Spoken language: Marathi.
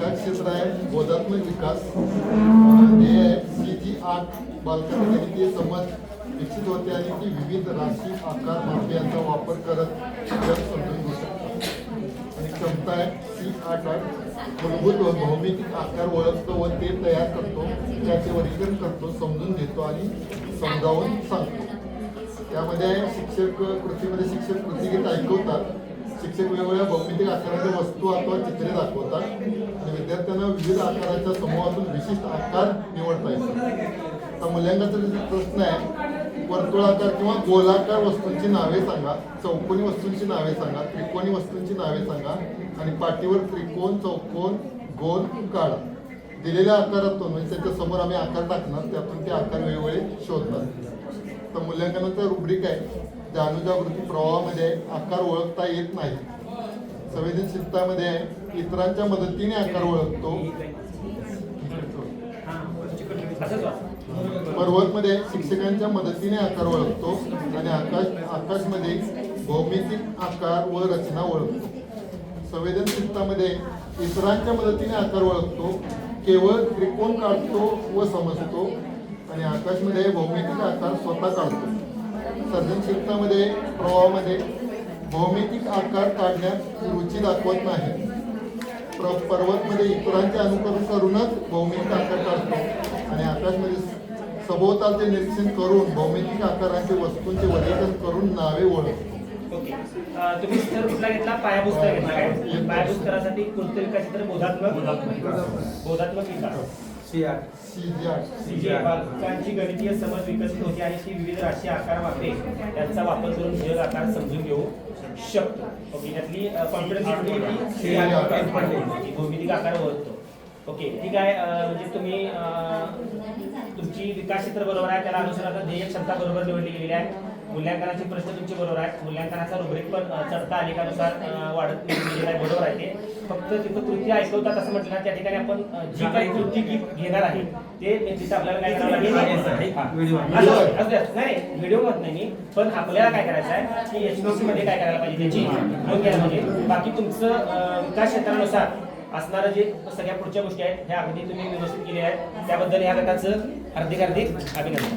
विकास क्षेत्र आहे बोधात्मक विकास. हे आहे की जी आठ बालकांनी ते समज. विकसित होते आणि ती विविध राशी आकार मापे यांचा वापर करत जग समजून घेऊ शकतात. आणि क्षमता आहे सी आठ आठ. मूलभूत व भौमितिक आकार ओळखतो व ते तयार करतो त्याचे वर्गीकरण करतो समजून घेतो आणि समजावून सांगतो. त्यामध्ये शिक्षक कृतीमध्ये शिक्षक कृती कृतीगीत ऐकवतात. शिक्षक वेगवेगळ्या भौमितिक आकाराच्या वस्तू अथवा चित्रे दाखवतात. आणि विद्यार्थ्यांना विविध आकाराच्या समूहातून विशिष्ट आकार निवडता येतात. आता मूल्यांकनाचा जे प्रश्न आहे वर्तुळाकार किंवा गोलाकार वस्तूंची नावे सांगा चौकोनी वस्तूंची नावे सांगा त्रिकोणी वस्तूंची नावे सांगा आणि पाठीवर त्रिकोण चौकोन गोल काढा दिलेल्या आकारातून म्हणजे त्याच्यासमोर आम्ही आकार टाकणार त्यातून ते आकार वेगवेगळे शोधणार तर मूल्यांकनाचा रुब्रिक आहे त्या जाणूजागृती प्रवाहामध्ये आकार ओळखता येत नाही. संवेदनशीलतामध्ये इतरांच्या मदतीने आकार ओळखतो. पर्वतमध्ये शिक्षकांच्या मदतीने आकार ओळखतो आणि आकाश आकाशमध्ये भौमितिक आकार व रचना ओळखतो. संवेदनशीलतामध्ये इतरांच्या मदतीने आकार ओळखतो केवळ त्रिकोण काढतो व समजतो आणि आकाशमध्ये भौमितिक आकार स्वतः काढतो. सर्जनशीलतामध्ये प्रवाहामध्ये भौमितिक आकार काढण्यात रुची दाखवत नाही. प्र पर्वतमध्ये इतरांचे अनुकरण करूनच भौमितिक आकार काढतो. आणि आकाशमध्ये सभोवतालचे निरीक्षण करून भौमितिक आकारांचे वस्तूंचे वर्गीकरण करून नावे ओळखतो ओके. तुम्ही स्तर कुठला घेतला? पायाभूत स्तर घेतला. काय पायाभूत स्तरासाठी कोणतं विकास बोधात्मक. बोधात्मक विकास. सी जी आठ जी बालकांची गणितीय समज विकसित होते आणि ती विविध राशी आकार वापरे त्यांचा वापर करून जग आकार समजून घेऊ शकतो. ओके त्यातली कॉन्फिडन्स भौमितिक आकार ओळखतो. ओके ठीक आहे म्हणजे तुम्ही तुमची विकास क्षेत्र बरोबर आहे त्याला अनुसार आता ध्येय क्षमता बरोबर निवडली गेलेली आहे. मूल्यांकनाचे प्रश्न तुमचे बरोबर आहेत. मूल्यांकनाचा रुब्रिक पण चढता आलेखानुसार अं, वाढत आहे बरोबर आहे ते. फक्त तिथं कृती ऐकवतात असं म्हटलं ना त्या ठिकाणी आपण जी काही कृती घेणार आहे ते तिथं आपल्याला काय असं- नाही व्हिडिओ म्हणत नाही मी पण आपल्याला काय करायचं आहे की एचपीसी मध्ये काय करायला पाहिजे त्याची नोंद घ्यायला पाहिजे. बाकी तुमचं विकास क्षेत्रानुसार असणारं जे सगळ्या पुढच्या गोष्टी आहेत ह्या अगदी तुम्ही व्यवस्थित केल्या आहेत. त्याबद्दल ह्या गटाचं हार्दिक हार्दिक अभिनंदन.